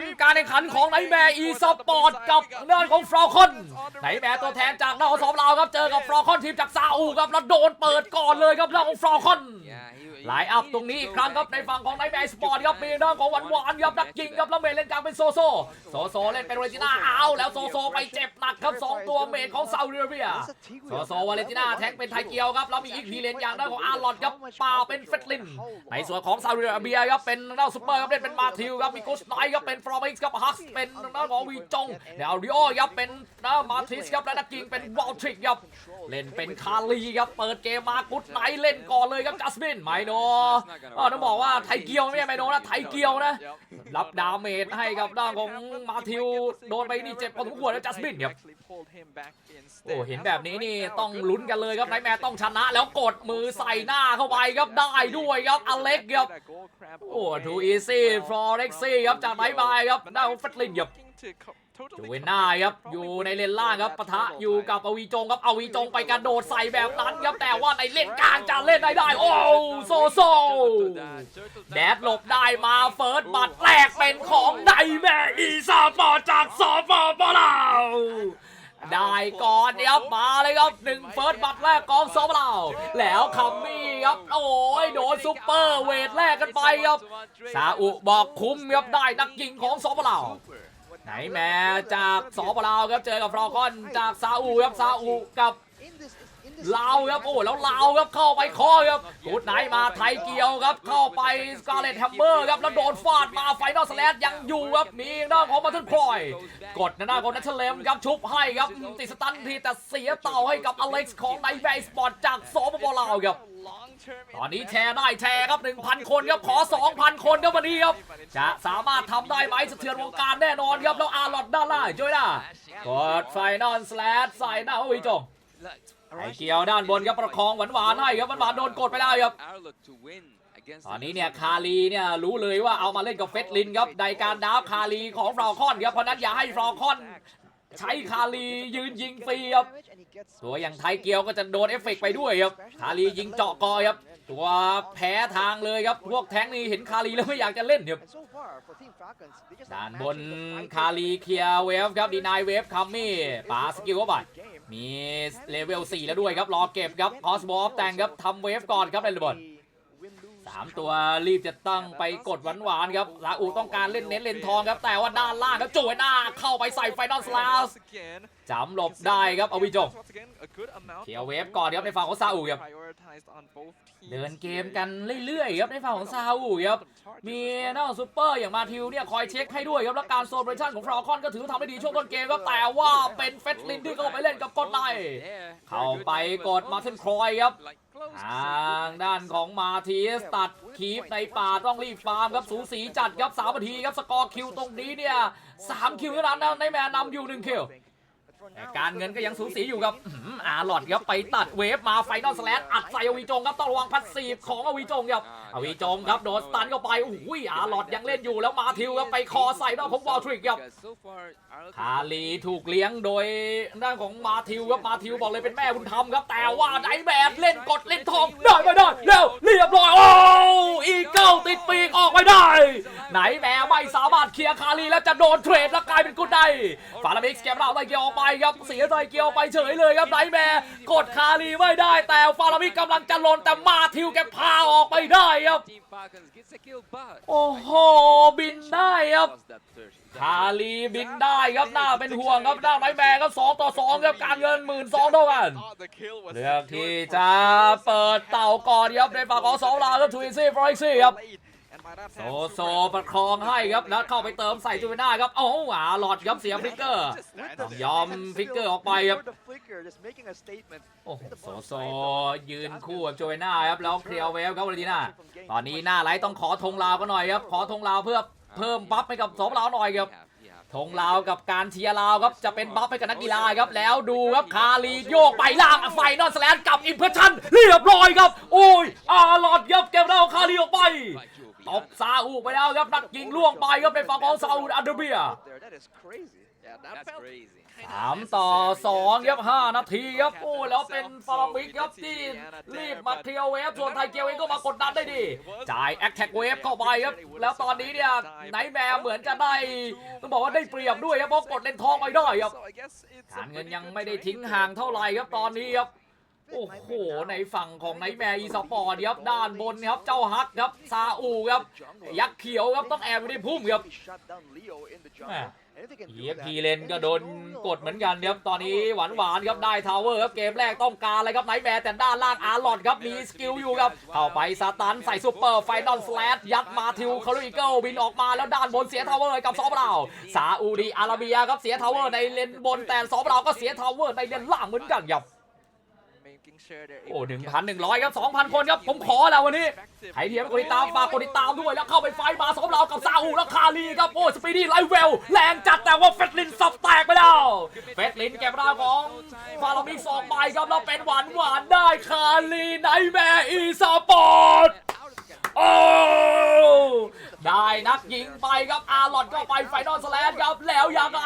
ำการแข่งขันของไนแมร์อีสปอร์ตกับเนื่องของฟรอคอนไนแมร์ตัวแทนจากนครสมลาวครับเจอกับฟรอคอนทีมจากซาอุครับแล้วโดนเปิดก่อนเลยครับเรื่องของฟรอคอน ไลน์อัพตรงนี้อีกครั้งครับในฝั่งของไนท์แมนสปอร์ตครับมีเรื่องของหวานหวานๆครับนักยิงครับแล้วเมย์เล่นกลางเป็นโซโซโซโซเล่นเป็นวาเลนติน่าเอาแล้วโซโซไปเจ็บหนักครับสองตัวเมย์ของซาอุดิอาระเบียโซโซวาเลนติน่าแท็กเป็นไทเกียวครับแล้วมีอีกทีเลนอย่างด้านของอาร์ลอดครับป่าเป็นเฟตลินในส่วนของซาอุดิอาระเบียครับเป็นเล่าซุเปอร์ครับเล่นเป็นมาทิวครับมีโกชไนท์ครับเป็นฟรอมิกส์ครับฮักส์เป็นด้านของวีจงเดี๋ยวริโอครับเป็นนะมาทิสครับและนักยิงเป็นวอลทริกครับเล่นเป็นคารีครับเปิดเกมมากุดไนเล่นก่อนเลยครับจัสมินไมโนก็ต้องบอกว่าไทยเกียวไม่ใช่ไมโนนะไทยเกียวนะ รับดาเมจให้กับด้านของมาทิวโดนไปนี่เจ็บพอสมควรแล้วจัสมินครับโอ้เห็นแบบนี้นี่ต้องลุ้นกันเลยครับไนท์แมร์ต้องชนะแล้วกดมือใส่หน้าเข้าไปครับได้ด้วยครับอเล็กครับโอ้ทูอีซี่ฟลอเร็กซี่ครับจากไนท์บายครับด้านของเฟตลินครับจูเวนน่าครับอยู่ในเลนล่างครับปะทะอยู่กับอวีจงครับอวีจงไปกระโดดใส่แบบนั้นครับแต่ว่าในเลนกลางจะเล่นได้ได้โอ้โซโซแดดหลบได้มาเฟิร์สบัตรแรกเป็นของไดแม่อีสาปอร์จากสปปลาวได้ก่อนเนี่ยครับมาเลยครับหนึ่งเฟิร์สบัตรแรกของสปปลาวแล้วคัมมี่ครับโอ้ยโดนซุปเปอร์เวทแรกกันไปครับซาอุบอกคุ้มครับได้นักยิงของสปปลาว ไหนแม่จากสปปลาวครับเจอกับฟรอคอนจากซาอุครับซาอุกับ ลาวครับโอ้แล้วลาวครับเข้าไปคอครับกูดไนมาไทยเกียวครับ เข้าไปสกาเลตแฮมเบอร์ครับแล้วโดนฟาดมาไฟนอลสแลดยังอยู่ครับมีหน้าของมาทันพลอย กดหน้าของนัทเลมครับชุบให้ครับติดสตันทีแต่เสียเต่าให้กับอเล็กซ์ของไนท์แวสปอร์ตจากสปปลาวครับตอนนี้แชร์ได้แชร์ครับ 1,000 คนครับขอ 2,000 คนครับวันนี้ครับจะสามารถทำได้ไหมสะเทือนวงการแน่นอนครับแล้วอาร์ลอดด้านล่างช่วยนะกดไฟนอลสแลดใส่หน้าวิจง ไอเกียวด้านบนครับประคองหวานๆให้ครับหวานๆโดนกดไปแล้วครับตอนนี้เนี่ยคารีเนี่ยรู้เลยว่าเอามาเล่นกับเฟสลินครับในการดาฟคารีของฟรอคอนครับเพราะนั้นอย่าให้ฟรอคอนใช้คารียืนยิงฟรีครับตัวอย่างไทยเกียวก็จะโดนเอฟเฟกต์ไปด้วยครับคารียิงเจาะกอยครับ ตัวแพ้ทางเลยครับ พวกแท้งนี่เห็นคารีแล้วไม่อยากจะเล่นครับด้านบนคารีเคลียร์เวฟครับดีนายเวฟคัมมี่ปาสกิลเข้าไปมีเลเวล4แล้วด้วยครับ รอเก็บครับคอสบอฟแต่งครับทำเวฟก่อนครับในระเบิดามตัวรีบจะตั้งไปกดหวานๆครับลาอูต้องการเล่นเน้นเลนทองครับ แต่ว่าด้านล่างครับจุ๋ยหน้าเข้าไปใส่ไฟนอลสลาสจำหลบได้ครับเอาวิจงเขียวเวฟก่อนครับในฝั่งของซาอุครับเดินเกมกันเรื่อยๆครับในฝั่งของซาอุครับมีหน้าซูเปอร์อย่างมาทิวเนี่ยคอยเช็คให้ด้วยครับแล้วการโซนเรชั่นของฟรอคอนก็ถือว่าทำได้ดีช่วงต้นเกมครับแต่ว่าเป็นเฟสลินที่เข้าไปเล่นกับกดไนเข้าไปกดมาเทนครอยครับ ทางด้านของมาทีสตัดคีฟในป่าต้องรีบฟาร์มครับสูสีจัดครับสามนาทีครับสกอร์คิวตรงนี้เนี่ยสามคิวเท่านั้นนะในแมนนำอยู่หนึ่งคิว การเงินก็ยังสูสีอยู่ครับอื้อหืออาร์ลอดครับไปตัดเวฟมาไฟนอลสแลดอัดใส่อวีจงครับต้องระวังพัดสีบของอวีจงครับอวีจงครับโดนสตันเข้าไปโอ้ยอาร์ลอดยังเล่นอยู่แล้วมาทิวครับไปคอใส่ด้านของวอลทริกครับคาลีถูกเลี้ยงโดยด้านของมาทิวครับมาทิวบอกเลยเป็นแม่บุญธรรมครับแต่ว่าไดแบดเล่นกดเล่นทองได้ไม่ได้เร็วเรียบร้อยโอ้อีเกิลติดปีกออกไม่ได้ ไหนแม่ไม่สามารถเคลียร์คาลีแล้วจะโดนเทรดแล้วกลายเป็นกุดไดฟารามิกส์เกมเราไล่เกียวออกไปครับเสียใจเกียวไปเฉยเลยครับไนแม่กดคาลีไม่ได้ แต่ฟารามิกกำลังจะลนแต่มาทิวแกพาออกไปได้ครับ โอ้โห บินได้ครับคาลีบินได้ครับหน้าเป็นห่วงครับหน้าไนแม่ครับสองต่อสองครับการเงินหมื่นสองเท่ากันเลือกที่จะเปิดเต่าก่อนครับในฝั่งของสองลาวครับทวิซี่ฟรอยซี่ครับ โซโซประคองให้ครับแล้วเข้าไปเติมใส่จูเวน่าครับโอ้โหอ่าหลอดครับเสียฟลิกเกอร์ต้องยอมฟลิกเกอร์ออกไปครับโอ้โหโซโซยืนคู่กับจูเวน่าครับแล้วเคลียร์เวฟครับวาเลนติน่าตอนนี้หน้าไลท์ต้องขอธงลาวกันหน่อยครับขอธงลาวเพื่อเพิ่มบัฟให้กับสองลาวหน่อยครับธงลาวกับการเชียร์ลาวครับจะเป็นบัฟให้กับนักกีฬาครับแล้วดูครับคารีโยกไปล่างไฟนอลสแลนกับอิมเพรสชั่นเรียบร้อยครับโอ้ยอาหลอดครับเก็บเราคารีออกไป ตบซาอุไปแล้วครับนักยิงล่วงไปครับในฝั่งของซาอุดิอาระเบีย Yeah, that That's felt crazy. สามต่อสองครับห้านาทีครับโอ้แล้วเป็นฟารามิกครับที่รีบมาเคลียร์เวฟส่วนไทยเกียวเองก็มากดดันได้ดี จ่ายแอคแท็กเวฟเข้าไปครับ แล้วตอนนี้เนี่ยไนท์แมร์เหมือนจะได้ต้องบอกว่าได้เปรียบด้วยครับเพราะกดเลนทองไปได้ครับ So I guess it's a การเงิน bit ยังไม่ได้ทิ้งห่างเท่าไหร่ครับตอนนี้ครับ โอ้โห ในฝั่งของไนท์แมร์อีสปอร์ตครับ ด้านบนครับ เจ้าฮักครับ ซาอูครับ ยักษ์เขียวครับ ต้องแอบไปในพุ่มครับแม่เอียพีเลนก็โดนกดเหมือนกันครับ ตอนนี้หวานหวานๆครับ ได้ทาวเวอร์ครับ เกมแรกต้องการอะไรครับไนท์แมร์แต่ด้านล่างอาร์ลอดครับ มีสกิลอยู่ครับ เข้าไปสตันใส่ซูเปอร์ไฟนอลสแลชยัดมาทิวคาริเกิลบินออกมาแล้วด้านบนเสียทาวเวอร์ให้กับซอฟเราซาอูดีอาราเบียครับ เสียทาวเวอร์ในเลนบนแต่ซอฟเราก็เสียทาวเวอร์ในเลนล่างเหมือนกันครับ making sure they're โอ้ able ห to นึ่ง get พันหนึ่งร้อยครับสองพันคนครับ ผมขอแล้ววันนี้ effective. ใครที่ยังไม่กดติดตามฝากกดติดตามด้วย แล้วเข้าไปไฟท์มาสมเรากับซาอูและคาลีครับ โอ้สปีดี้ไลท์เวล แรงจัดแต่ว่าเฟดลินสับแตกไปแล้ว เฟดลินเก็บร่างของฟารามิกสองใบครับแล้วเป็นหวานหวานๆได้คาลีไนแมร์อีสปอร์ต โอ้ได้นักยิงไปครับอาร์ลอดก็ไปไฟนอลสแลนครับแล้วยังไง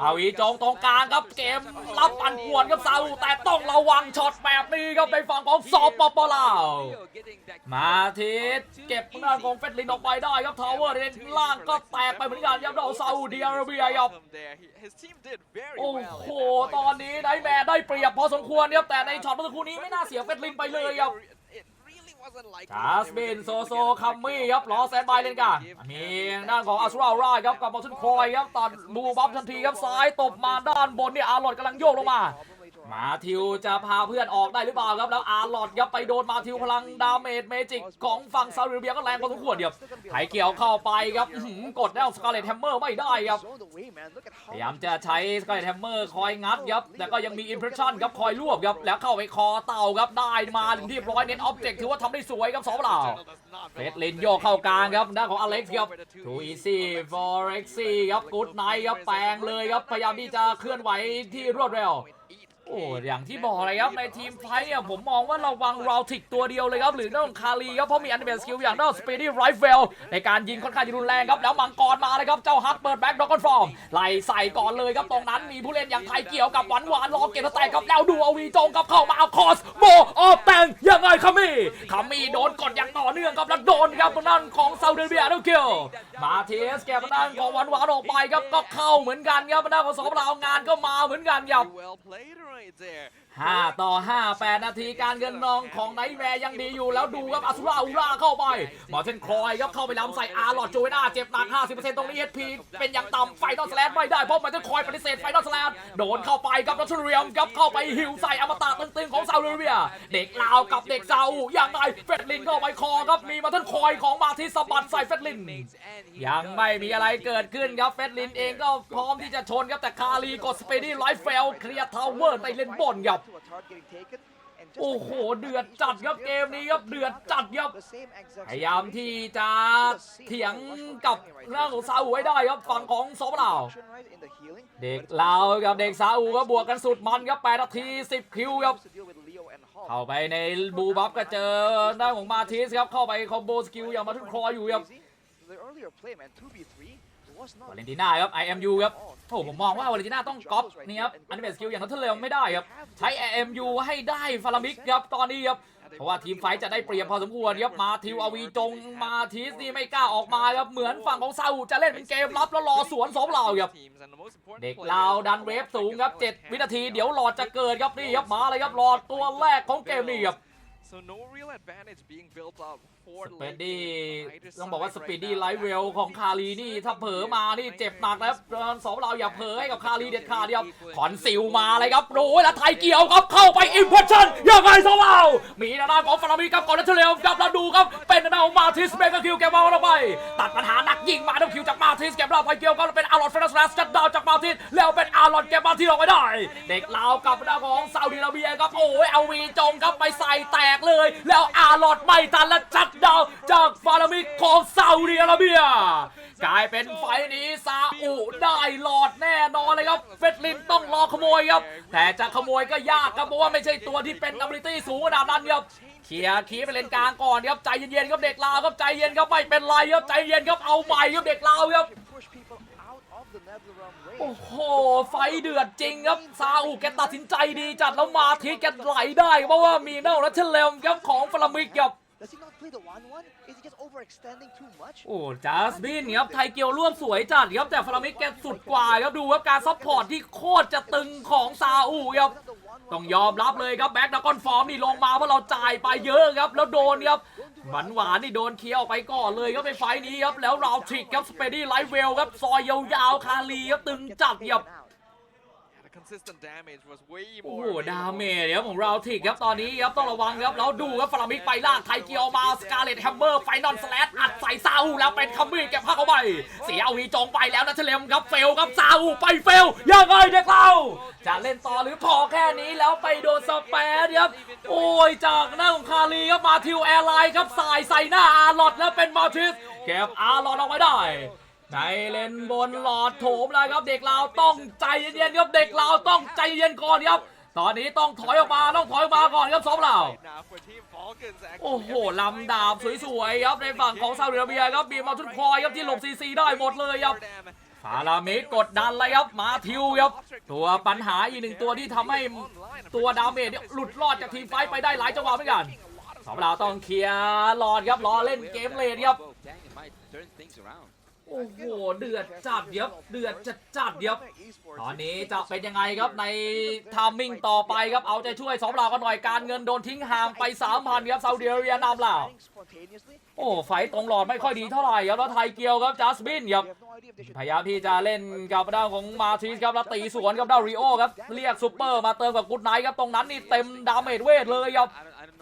อาวีจงตรงกลางครับเกมรับปั่นป่วนครับซาอูแต่ต้องระวังช็อตแบบนี้ครับในฝั่งของซอปปปลาวมาทิศเก็บหน้านของเฟดลินออกไปได้ครับทาวเวอร์เลนล่างก็แตกไปเหมือนกันครับเราซาอุดิอาระเบียครับ There, he- his team did very โอ้ well โห in that ต fight. อนนี้ไนท์แมร์ได้เปรียบพอสมควรครับแต่ในช็อตเมื่อสักครู่นี้ไม่น่าเสียเฟดลินไปเลยครับ It really wasn't like จาสบินโซโซคัมมี่ครับรอแซนบายเล่นกันมีด้านของอัสราราครับกับบอลชุนคอยครับตัดบูบัฟทันทีครับซ้ายตบมาด้านบนเนี่ยอาร์ลอดกำลังโยกลงมา มาทิวจะพาเพื่อนออกได้หรือเปล่าครับ แล้วอาร์ลอดครับไปโดนมาทิวพลังดาเมจเมจิกของฝั่งซาอุดิอาระเบียก็แรงพอสมควรครับไถเกี่ยวเข้าไปครับหือกดแล้วสกาเลตแฮมเมอร์ไม่ได้ครับ พยายามจะใช้สกายแฮมเมอร์คอยงัดครับ แต่ก็ยังมีอิมเพรสชั่นครับคอยรวบครับ แล้วเข้าไปคอเต่าครับ ได้มาเรียบร้อยเน้นออบเจกต์ถือว่าทำได้สวยครับสองเปล่าเฟสเลนโยเข้ากลางครับด้านของอเล็กซ์ครับทูอีซี่ฟอร์เร็กซี่ครับกูดไนท์ครับแปลงเลยครับพยายามที่จะเคลื่อนไหวที่รวดเร็ว โอ้อย่างที่บอกเลยครับในทีมไฟท์เนี่ยผมมองว่าระวังราทิกตัวเดียวเลยครับ หรือน้องคารีครับเพราะมีอันเดอร์สกิลอย่างน้องสปีดี้ไรเฟลในการยิงค่อนข้างจะรุนแรงครับ แล้วมังกรมาเลยครับ เจ้าฮักเปิดแบ็กด็อกกอนฟอร์มไล่ใส่ก่อนเลยครับ ตรงนั้นมีผู้เล่นอย่างไทยเกี่ยวกับหวานหวานๆรอเก็บสแต็กครับ แล้วดูเอาวีจงครับเข้ามาเอาคอสโบออฟแตงยังไงคามี่คามี่โดนกดอย่างต่อเนื่องครับแล้วโดนครับทางด้านของซาอุดิอาระเบียแล้วเกี่ยวมาเทสแกทางด้านของหวานหวานๆออกไปครับก็เข้าเหมือนกันครับทางด้านของสองเราวงานก็มาเหมือนกันครับ well played right there. 5ต่อ5 8นาทีการเงินนองของไนท์แมร์ยังดีอยู่แล้วดูครับอสุราอุราเข้าไปหมอเทนคอยครับเข้าไปล้ำใส่อาร์ลอดโจเวน่าเจ็บหนัก50%ตรงนี้เอพีเป็นอย่างต่ำไฟนอลสแลนไม่ได้เพราะมอเทนคอยปฏิเสธไฟนอลสแลนโดนเข้าไปครับรัชเรียมครับเข้าไปหิวใส่อมตะตึงๆของซาอุดิอาระเบีย เด็กลาวกับเด็กซาอุยังไงเฟดลินเข้าไปคอครับมีมาเทนคอยของมาที่สบัดใส่เฟดลิน ยังไม่มีอะไรเกิดขึ้นครับเฟดลินเองก็พร้อมที่จะชนครับแต่คารีกดสเปดี้ไลฟ์เฟลเคลียร์ทาวเวอร์ในเลนบนครับ โอ้โห เดือดจัดครับเกมนี้ครับ เดือดจัดครับ พยายามที่จะเถียงกับเรื่องของซาอุไว้ได้ครับฝั่งของซอฟลาวเด็กลาวกับเด็กซาอุก็บวกกันสุดมันครับ8นาที 10 คิวครับ เข้าไปในบูบัฟก็เจอด้านของมาทิสครับ เข้าไปคอมโบสกิลอย่างมาทุกครออยู่ครับ วาเลนติน่าครับ IMU ครับโอ้ผมมองว่าวาเลนติน่าต้องก๊อปนี่ครับอันนี้เป็นสกิลอย่างนั้นทเลมไม่ได้ครับใช้ IMU ให้ได้ฟารามิกครับตอนนี้ครับเพราะว่าทีมไฟท์จะได้เปรียบพอสมควรครับมาทิวอวีจงมาทีสนี่ไม่กล้าออกมาครับเหมือนฝั่งของซาอุจะเล่นเป็นเกมรับแล้วรอสวนสองเหล่าครับเด็กลาวดันเวฟสูงครับ 7 วินาทีเดี๋ยวหลอดจะเกิดครับนี่ครับมาเลยครับหลอดตัวแรกของเกมนี้ครับ So no real advantage being built up for สเปดดี้ต้องบอกว่าสปีดดี้ไลท์เวลของคารีนี่ถ้าเผลอมานี่เจ็บหนักนะครับสองเราอย่าเผลอให้กับคารีเด็ดขาดเดียวขอนซิลมาเลยครับโอ้ยแล้วไทยเกี่ยวครับเข้าไปอิมเพรสชั่นยังไงสองเรามีหน้าของฟารามีครับก่อนนัทเลียมครับแล้วดูครับเป็นหน้าของมาทิสเบเกอร์คิวเก็บมาลงไปตัดปัญหานักยิงมาดับคิวจากมาทิสเก็บเราไปเกี่ยวก็เป็นอารอนเฟรนสแลสจัดดาวจากมาทิสแล้วเป็นอารอนเก็บมาที่เราไม่ได้ เด็กลาวกับหน้าของซาอุดิอาระเบียครับโอ้ยเอาวีจงครับไปใส่แตกเลย แล้วอารอนไม่ทันและจัดดาวจากฟารามิกของซาอุดิอาระเบีย กลายเป็นไฟนี้ซาอุได้หลอดแน่นอนเลยครับ เฟดลินต้องรอขโมยครับ แต่จะขโมยก็ยากครับเพราะว่าไม่ใช่ตัวที่เป็นอัมริตี้สูงขนาดนั้นครับเคลียร์คีย์ไปเลนกลางก่อนครับใจเย็นๆครับเด็กลาวครับใจเย็นครับไม่เป็นไรครับใจเย็นครับเอาใหม่ครับเด็กลาวครับโอ้โห ไฟเดือดจริงครับ ซาอุแกตัดสินใจดีจัดแล้วมาทีแกไหลได้ เพราะว่ามีเน่าและเชลเลมครับของฟลามิกครับ Does he not play the one-one? Is he just overextending too much? โอ้จัสบินครับไทยเกียวร่วมสวยจัดครับแต่ฟลามิกแกสุดกว่าครับดูครับการซัพพอร์ตที่โคตรจะตึงของซาอุครับต้องยอมรับเลยครับแบ็กดากอนฟอร์มนี่ลงมาเพราะเราจ่ายไปเยอะครับ แล้วโดนครับหวานหวานนี่โดนเคลียร์ออกไปก่อนเลยครับในไฟล์นี้ครับแล้วเราทริกครับสเปดี้ไลท์เวลครับซอยยาวๆคาลีครับตึงจัดครับ โอ้ more. โห way ดา more เมจครับของเราทิกครับตอนนี้ครับต้องระวังครับแล้วดูครับฟลามิกไปลากไทเกียวมาสกาเลตแฮมเมอร์ไฟนอลสแลดอัดใส่ซาอุแล้วเป็นคัมมี่เก็บผ้าเข้าไปเสียเอาวีจงไปแล้วนะเฉลมครับเฟลครับซาอุไปเฟลยังไงเด็กเราจะเล่นต่อหรือพอแค่นี้แล้วไปโดนสเปซครับโอ้ยจากหน้าของคารีครับมาทิวแอร์ไลน์ครับสายใส่หน้าอาร์ลอดแล้วเป็นมาทิสเก็บอาร์ลอดเอาไว้ได้ ในเลนบนหลอดโถมเลยครับ เด็กเราวต้องใจเย็นๆครับเด็กเราวต้องใจเย็นก่อนครับตอนนี้ต้องถอยออกมาต้องถอยออกมาก่อนครับสองเรา Right now for Team Falcons, actually, โอ้โห everything ลำดาบสวยๆครับในฝั่งของซาอุดิอาระเบียครับมีมาทุนคอยครับที่หลบซีซีได้หมดเลยครับ for them. ฟารามิกกดดันเลยครับมาทิวครับตัวปัญหาอีกหนึ่งตัวที่ทำให้ตัวดาเมจเนี่ยหลุดรอดจากทีมไฟท์ไปได้หลายจังหวะเหมือนกันสองเราต้องเคลียร์หลอดครับรอเล่นเกมเลนครับ โอ้โหเดือดจัดครับเดือดจัดจัดครับตอนนี้จะเป็นยังไงครับในทามมิ่งต่อไปครับเอาใจช่วยสองเรากันหน่อยการเงินโดนทิ้งห่างไป3,000ครับซาอุดิอาระเบียนำเราโอ้ไฟตรงหลอดไม่ค่อยดีเท่าไหร่ครับแล้วไทยเกียวครับจัสบินครับพยายามที่จะเล่นกับด้านของมาทิสครับแล้วตีสวนกับด้านริโอครับเรียกซูเปอร์มาเติมกับกุดไนท์ครับตรงนั้นนี่เต็มดาเมจเวทเลยครับ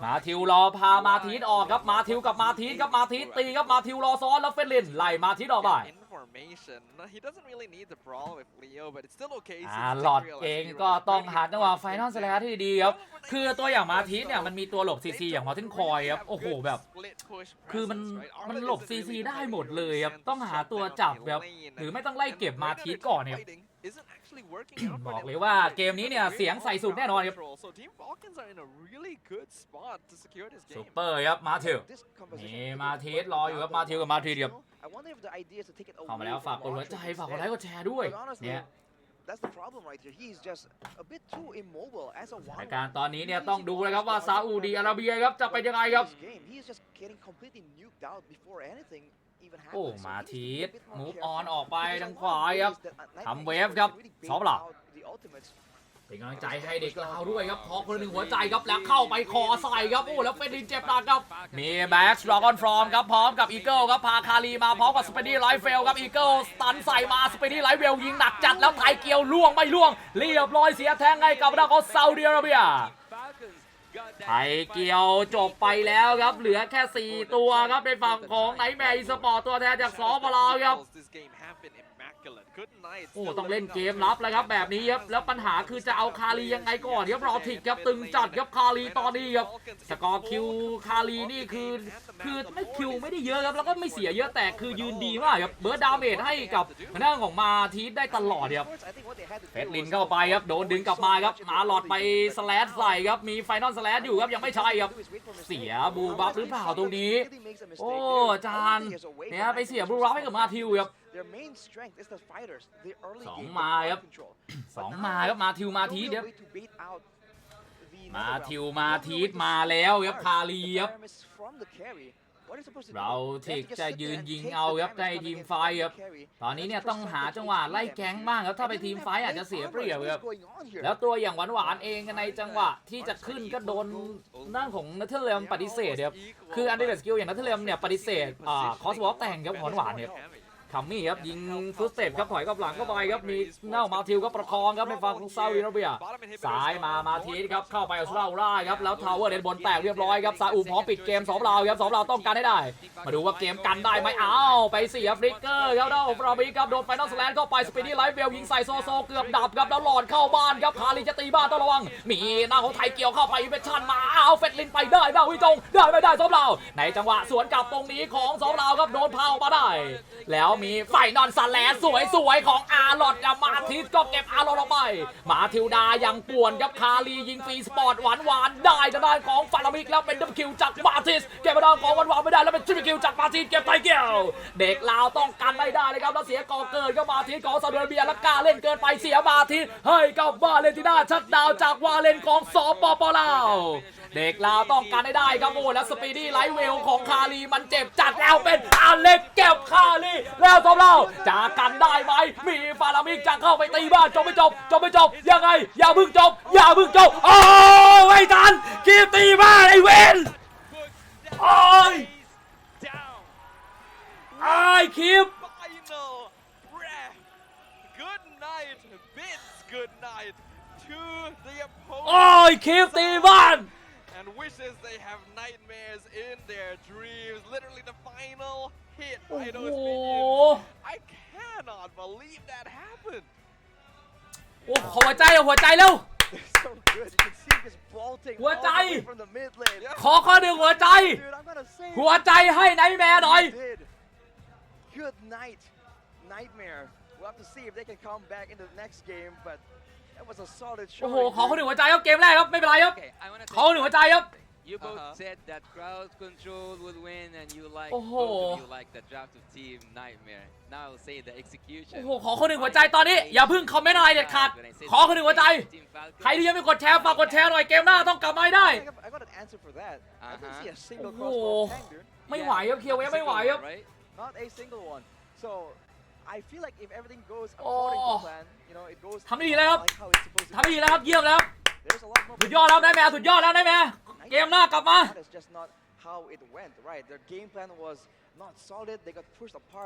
I don't, I don't know. มาทิวรอพามาทีสออกครับมาทิวกับมาทีสครับมาทีสตีครับมาทิวรอซ้อนแล้วเฟรนลินไล่มาทีสออกไป Information. He doesn't really need the brawl with Leo, but it's still okay. อ่าหลอดเองก็ต้องหาจังหวะไฟนอลสแลชที่ดีครับ คือตัวอย่างมาทีสเนี่ยมันมีตัวหลบซีซีอย่างมอร์ตินคอยครับ โอ้โหแบบ คือมันมันหลบซีซีได้หมดเลยครับ ต้องหาตัวจับแบบ หรือไม่ต้องไล่เก็บมาทีสก่อนเนี่ย บอกเลยว่าเกมนี้เนี่ยเสียงใส่สุดแน่นอนครับ So Team Falcons are in a really good spot to secure this ซู game. เปอร์ครับมาทิวนี่มาทีสรออยู่ครับมาทิวกับมาทีสครับเข้ามาแล้วฝากกดหัวใจฝากกดไลค์กดแชร์ด้วยเนี่ย That's the problem right here. He's just a bit too immobile as a สถาน one. การณ์ตอนนี้เนี่ยต้องดูเลยครับว่าซาอุดีอาระเบียครับจะเป็นยังไงครับ Game. He's just getting completely nuked out before anything even โอ้ happens. So มา he ที needs ส to be a bit more มูฟ careful. ออนออกไป Because ทาง one ขวา of the ครับ ways that Nightmare ทำ X เวฟ can ครับ really bait สองหลับ out the ultimates. เป็นกำลังใจให้เด็กลาวด้วยครับขอคนละหนึ่งหัวใจครับแล้วเข้าไปคอใส่ครับโอ้แล้วเฟรดินเจ็บหนักครับมีแบ็กสตรอกอนฟรอมครับพร้อมกับอีเกิลครับพาคารีมาพร้อมกับสเปดี้ไลฟ์เฟลครับอีเกิลสตันใส่มาสเปดี้ไลฟ์เวลยิงหนักจัดแล้วไทยเกียวล่วงไม่ล่วงเรียบร้อยเสียแทงให้กับด้านของซาอุดิอาระเบีย Falcons got ไทยเกียวจบไปแล้วครับ เหลือแค่ 4 ตัวครับในฝั่งของไนแมร์อีสปอร์ตตัวแทนจากสปลาวครับ This game have been immaculate. Good night. โอ้ Still ต้องเล่น looking เก up ม for รับ the แล้วครับแบบนี้ครับแล้วปัญหาคือจะเอาคารียังไงก่อนครับรอทิกครับตึงจัดครับคารีตอนนี้ครับสกอร์คิวคารีนี่คือ คือไม่คิวไม่ได้เยอะครับแล้วก็ไม่เสียเยอะแต่คือยืนดีมากครับเบิร์ดดาเมจให้กับทางด้านของมาทีสได้ตลอดครับ Of course, I think what they had to เฟ do สลิน was เข้าไปครับโดนดึงกลับมาครับมาหลอดไปสแลชใส่ครับมีไฟนอลสแลชอยู่ครับยังไม่ใช่ครับเสียบูบัฟหรือเปล่าตรงนี้ โอ้จานเนี่ยไปเสียบูบัฟให้กับมาทิวครับ Their main strength is the fighters. The early สอง game มา ball ครับ control. สอง But มา now, ครับมาทิวมาที no เดียว real way to bait out the มา Netherrealm. ทิว No มา real ที way ส to มา stop แล้วครับ the คารีครับ Pyramus from the carry. What are they supposed to do? เรา They ทิ have ก to just จะ sit ยืน there and ยิง take เอา the ครับ damage ใน coming ทีม against ไฟ the ครับ carry. ตอนนี้เนี่ย That's ต้อง for หา some จังหวะ HT ไล่ damage. แก๊งบ้างครับ ถ้าไป And ทีม they ไฟ have อาจจะ late เสีย farmers. เปรียบ What ครับ is going on here? แล้วตัวอย่างหวานๆเองในจังหวะที่จะขึ้นก็โดนหน้าของนัทเทเลมปฏิเสธครับ คืออันเดอร์สกิลอย่างนัทเทเลมเนี่ยปฏิเสธอ่าคอสวอลแต่งครับหวานๆเนี่ย คัมมี่ครับยิงฟุตสเต็ปครับถอยกลับหลังเข้าไปครับมีเน่ามาทิวก็ประคองครับในฝั่งของซาอุดิอาระเบียซ้ายมามาทีสครับเข้าไปอัลสราอุราครับแล้วทาวเวอร์เดนบนแตกเรียบร้อยครับซาอุพร้อมปิดเกมสองเราครับสองเราต้องการให้ได้ มาดูว่าเกมกันได้ไหมอ้าวไปเสียฟลิกเกอร์ครับแล้วฟราบีครับโดนไฟนอลสแลนเข้าไปสปีดี้ไลฟ์เบลยิงใส่โซโซเกือบดับครับแล้วหลอดเข้าบ้านครับคาริจะตีบ้านต้องระวัง มีหน้าของไทยเกี่ยวเข้าไปเวชั่นมาอ้าวเฟดลินไปได้บ้างวิจงได้ไม่ได้สองเราในจังหวะสวนกลับตรงนี้ของสองเราครับโดนพาออกมาได้ แล้วมีไฟนอนสแลสวยสวยๆ ของอาร์ลอดมาทิสก็เก็บอาร์ลอดออกไป มาทิวดายังป่วนครับคารียิงฟรีสปอร์ตหวานหวานๆได้ทางด้านของฟารามิกแล้วเป็นดับคิวจากมาทิสเก็บมาดานของหวานหวานๆไม่ได้แล้วเป็นทริปคิวจากมาทิสเก็บไทเกียว เด็กลาวต้องกันไม่ได้เลยครับแล้วเสียกอเกิดก็มาทิสของซาอุดิอระเบียแล้วกล้าเล่นเกินไปเสียมาทิสให้กับบาเลนติน่าชัดดาวจากวาเลนของสปปลาวเด็กลาวต้องการให้ได้ครับโอ้แล้วสปีดี้ไลท์เวลของคารีมันเจ็บจัดแล้วเป็นอาเล็ก แล้วทบเราจะกันได้ไหมมีฟารามิกจะเข้าไปตีบ้านจบไม่จบจบไม่จบยังไงอย่าเพึ่งจบอย่าเพึ่งจบโอ้ยไม่ทันกีบตีบ้านไอเวน Put Oi! down. ไอ้คีบ Final breath. Good night, bids good night to the โอ้ opponent ยคีบตีบ้าน and wishes they have nightmares in their dreams. Literally the final hit โอ้ by โห those minions. I cannot believe that happened. โอ้หัวใจอะหัวใจเร็ว They're so good. You can see this bolting all the Huatai. way from the mid lane. Yeah. ขอข้อหนึ่งหัวใจ Dude, I'm gonna say หัวใจให้ไนท์แมร์หน่อย They did. Good night, nightmare. We'll have to see if they can come back in the next game, but that was a solid โอ้ showing. โหขอข้อห dude. นึ่งหัวใจครับเกมแรกครับไม่เป็นไรครับ Okay, I want to ขอข้อหนึ่งหัวใจครับ You both Uh-huh. said that crowd control would win, and you like Oh. both of you like the draft of team nightmare. Now I'll say the execution. โอ้โหขอคนหนึ่งหัวใจตอนนี้อย่าเพิ่งคอมเมนต์อะไรเด็ดขาดขอคนหนึ่งหัวใจ Team Falcon. ใครที่ยังไม่กดแชร์ฝากกดแชร์หน่อยเกมหน้าต้องกลับมาให้ได้ I got, I got an answer for that. I didn't Uh-huh. see a single Oh. crossbow tank, dude. ไม่ไหวครับเคียวเวไม่ไหวครับ Right? Not a single one. So I feel like if everything goes according Oh. to plan, you know, it goes ทำได้ดีแล้วครับ like how it's supposed to ทำได้ดีแล้วครับเยี่ยมแล้ว ครับ There's a lot more สุดยอดแล้วนายแมร์สุดยอดแล้วนายแมร์เกมหน้ากลับมา That is just not how it went, right? Their game plan was not solid. They got pushed apart.